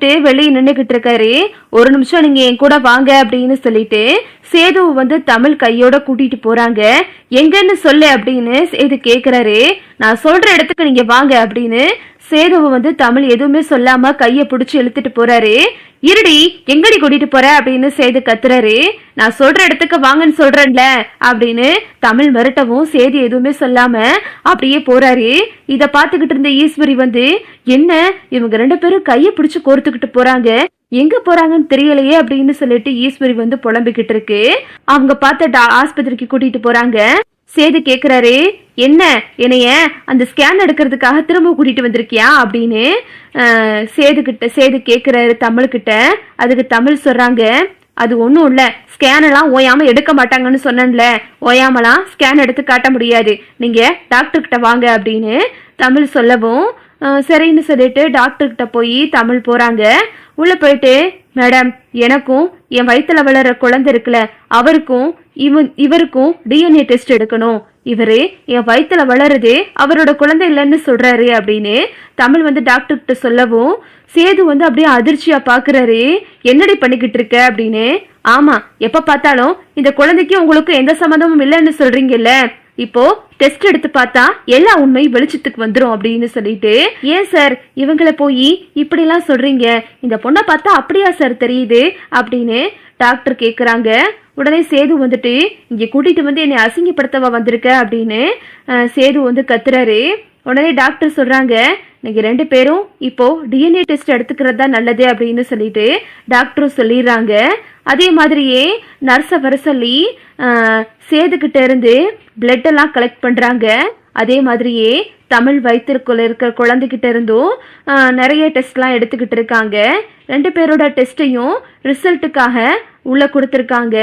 வெளியே நின்னுகிட்டு இருக்காரு ஒரு நிமிஷம் நீங்க என் கூட வாங்க அப்படின்னு சொல்லிட்டு சேது வந்து தமிழ் கையோட கூட்டிட்டு போறாங்க. எங்கன்னு சொல்லு அப்படின்னு சேது கேக்குறாரு. நான் சொல்ற இடத்துக்கு நீங்க வாங்க அப்படின்னு சேதுவை வந்து தமிழ் எதுவுமே சொல்லாம கைய பிடிச்சி இழுத்துட்டு போறாரு. இருடி எங்கடி கூட்டிட்டு போற அப்படின்னு சேது கத்துறாரு. நான் சொல்ற இடத்துக்கு வாங்கன்னு சொல்றேன்ல அப்படின்னு தமிழ் மிரட்டவும் சேது எதுவுமே சொல்லாம அப்படியே போறாரு. இத பாத்துக்கிட்டு இருந்த ஈஸ்வரி வந்து என்ன இவங்க ரெண்டு பேரும் கைய பிடிச்சு கோர்த்துக்கிட்டு போறாங்க? எங்க போறாங்கன்னு தெரியலையே அப்படின்னு சொல்லிட்டு ஈஸ்வரி வந்து புலம்பிக்கிட்டு இருக்கு. அவங்க பார்த்த டா- ஆஸ்பத்திரிக்கு கூட்டிட்டு போறாங்க. சேது கேக்குறாரு என்ன? என்னைய அந்த ஸ்கேன் எடுக்கிறதுக்காக திரும்ப கூட்டிட்டு வந்திருக்கியா? அப்படின்னு சேதுக்கிட்ட சேது கிட்ட சேது கேக்குறாரு தமிழ் கிட்ட. அதுக்கு தமிழ் சொல்றாங்க அது ஒன்றும் இல்லை. ஸ்கேன் எல்லாம் ஓயாம எடுக்க மாட்டாங்கன்னு சொன்னேன்ல. ஓயாமலாம் ஸ்கேன் எடுத்து காட்ட முடியாது. நீங்க டாக்டர் கிட்ட வாங்க அப்படின்னு தமிழ் சொல்லவும் சரின்னு சொல்லிட்டு டாக்டர் கிட்ட போய் தமிழ் போறாங்க. உள்ள போயிட்டு மேடம் எனக்கும் என் வயிற்றுல வளர குழந்தை இருக்குல்ல அவருக்கும் இவன் இவருக்கும் டிஎன்ஏ டெஸ்ட் எடுக்கணும். இவரே என் வயிற்றுல வளருதே அவரோட குழந்தை இல்லைன்னு சொல்றாரு அப்படின்னு தமிழ் வந்து டாக்டர்கிட்ட சொல்லவும் சேது வந்து அப்படியே அதிர்ச்சியா பாக்குறாரு என்னடி பண்ணிக்கிட்டு இருக்க அப்படின்னு. ஆமா எப்ப பார்த்தாலும் இந்த குழந்தைக்கு உங்களுக்கு எந்த சம்மந்தமும் இல்லைன்னு சொல்றீங்கல்ல. இப்போ டெஸ்ட் எடுத்து பார்த்தா எல்லா உண்மையும் வெளிச்சத்துக்கு வந்துடும் அப்படின்னு சொல்லிட்டு ஏன் சார் இவங்கள போய் இப்படிலாம் சொல்றீங்க? இந்த பொண்ணை பார்த்தா அப்படியா சார் தெரியுது அப்படின்னு டாக்டர் கேட்குறாங்க உடனே சேது வந்துட்டு இங்க கூட்டிட்டு வந்து என்னை அசிங்கப்படுத்தவா வந்திருக்க? அப்படின்னு சேது வந்து கத்துறாரு. உடனே டாக்டர் சொல்றாங்க நீங்க ரெண்டு பேரும் இப்போ டிஎன்ஏ டெஸ்ட் எடுத்துக்கிறது தான் நல்லது அப்படின்னு சொல்லிட்டு டாக்டரும் சொல்லிடுறாங்க. அதே மாதிரியே நர்ஸை வர சொல்லி ஆஹ், சேதுக்கிட்ட இருந்து பிளட் எல்லாம் கலெக்ட் பண்றாங்க. அதே மாதிரியே தமிழ் வயிற்றுக்குள்ள இருக்கிற குழந்தைகிட்ட இருந்தும் நிறைய டெஸ்ட்லாம் எடுத்துக்கிட்டு இருக்காங்க. ரெண்டு பேரோட டெஸ்ட்டையும் ரிசல்ட்டுக்காக உள்ள கொடுத்துருக்காங்க.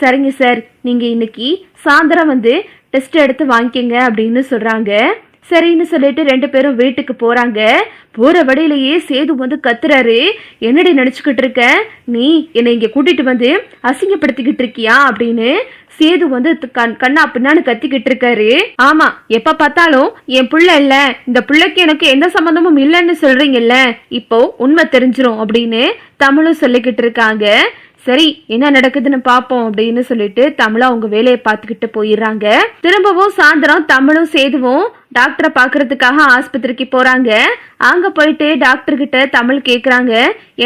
சரிங்க சார். நீங்க இன்னைக்கு சாயந்தரம் வந்து டெஸ்ட் எடுத்து வாங்கிக்கங்க அப்படின்னு சொல்றாங்க. சரின்னு சொல்லிட்டு ரெண்டு பேரும் வீட்டுக்கு போறாங்க. போற வழியிலேயே சேது வந்து கத்துறாரு. என்னடி நினைச்சுக்கிட்டு இருக்க? நீ என்னை இங்க கூட்டிட்டு வந்து அசிங்கப்படுத்திக்கிட்டு இருக்கியா அப்படின்னு சேது வந்து கண் கண்ணா பின்னான்னு கத்திக்கிட்டு இருக்காரு. ஆமா எப்ப பார்த்தாலும் என் புள்ள இல்ல. இந்த பிள்ளைக்கு எனக்கு எந்த சம்மந்தமும் இல்லைன்னு சொல்றீங்கல்ல. இப்போ உண்மை தெரிஞ்சிரும் அப்படின்னு தமிழும் சொல்லிக்கிட்டு இருக்காங்க. சரி என்ன நடக்குதுன்னு பாப்போம் அப்படின்னு சொல்லிட்டு தமிழா அவங்க வேலையை பார்த்துக்கிட்டு போயிடுறாங்க. திரும்பவும் சாயந்தரம் தமிழும் சேதுவும் டாக்டரை பார்க்கறதுக்காக ஆஸ்பத்திரிக்கு போறாங்க. அங்க போயிட்டு டாக்டர் கிட்ட தமிழ் கேக்குறாங்க.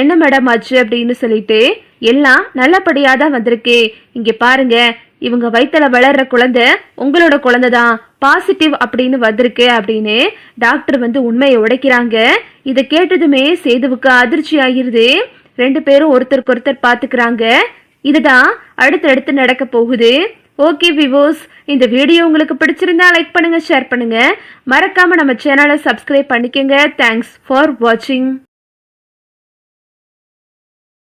என்ன மேடம் ஆச்சு அப்படின்னு சொல்லிட்டு எல்லாம் நல்லபடியா தான் வந்திருக்கு. இங்க பாருங்க இவங்க வயித்துல வளர்ற குழந்தை உங்களோட குழந்தை தான் பாசிட்டிவ் அப்படின்னு வந்திருக்கு அப்படின்னு டாக்டர் வந்து உண்மையை உடைக்கிறாங்க. இதை கேட்டதுமே சேதுவுக்கு அதிர்ச்சி ஆகிருது ரெண்டு பேரும் ஒருத்தருக்கு ஒருத்தர் பாத்துக்கிறாங்க. இதுதான் அடுத்தடுத்து நடக்க போகுது. ஓகே விவோஸ் இந்த வீடியோ உங்களுக்கு பிடிச்சிருந்தா லைக் பண்ணுங்க ஷேர் பண்ணுங்க. மறக்காம நம்ம சேனலை சப்ஸ்கிரைப் பண்ணிக்கங்க. தேங்க்ஸ் ஃபார் வாட்சிங்